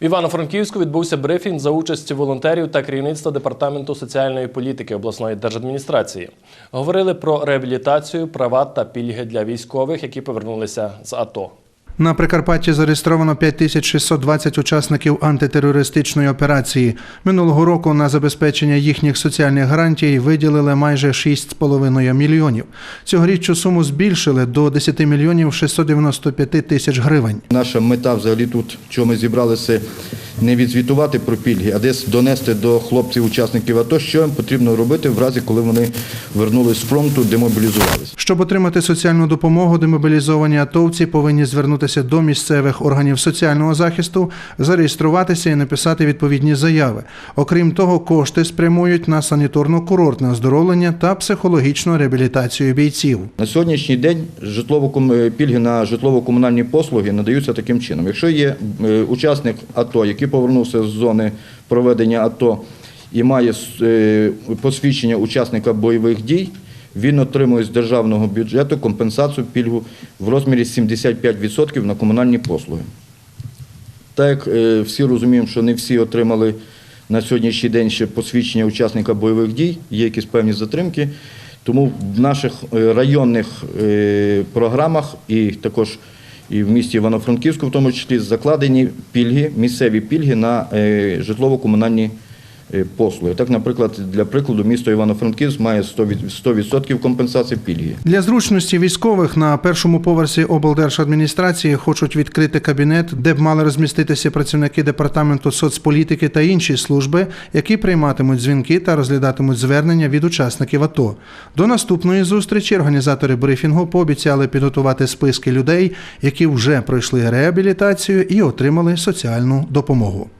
В Івано-Франківську відбувся брифінг за участі волонтерів та керівництва департаменту соціальної політики обласної держадміністрації. Говорили про реабілітацію, права та пільги для військових, які повернулися з АТО. На Прикарпатті зареєстровано 5620 учасників антитерористичної операції. Минулого року на забезпечення їхніх соціальних гарантій виділили майже 6,5 мільйонів. Цьогоріч суму збільшили до 10 мільйонів 695 тисяч гривень. Наша мета взагалі тут, що ми зібралися, не відзвітувати про пільги, а десь донести до хлопців-учасників АТО, що їм потрібно робити в разі, коли вони вернулись з фронту, демобілізувалися. Щоб отримати соціальну допомогу, демобілізовані атовці повинні звернутися до місцевих органів соціального захисту, зареєструватися і написати відповідні заяви. Окрім того, кошти спрямують на санітарно-курортне оздоровлення та психологічну реабілітацію бійців. На сьогоднішній день житлово пільги на житлово-комунальні послуги надаються таким чином. Якщо є е, учасник АТО, який повернувся з зони проведення АТО і має е, посвідчення учасника бойових дій, він отримує з державного бюджету компенсацію пільгу в розмірі 75% на комунальні послуги. Так як е, всі розуміємо, що не всі отримали на сьогоднішній день ще посвідчення учасника бойових дій, є якісь певні затримки. Тому в наших е, районних програмах і також і в місті Івано-Франківську, в тому числі, закладені пільги, місцеві пільги на е, житлово-комунальні послуги. Так, наприклад, для прикладу, місто Івано-Франківськ має 100% 100% компенсації пільги. Для зручності військових на першому поверсі облдержадміністрації хочуть відкрити кабінет, де б мали розміститися працівники департаменту соцполітики та інші служби, які прийматимуть дзвінки та розглядатимуть звернення від учасників АТО. До наступної зустрічі організатори брифінгу пообіцяли підготувати списки людей, які вже пройшли реабілітацію і отримали соціальну допомогу.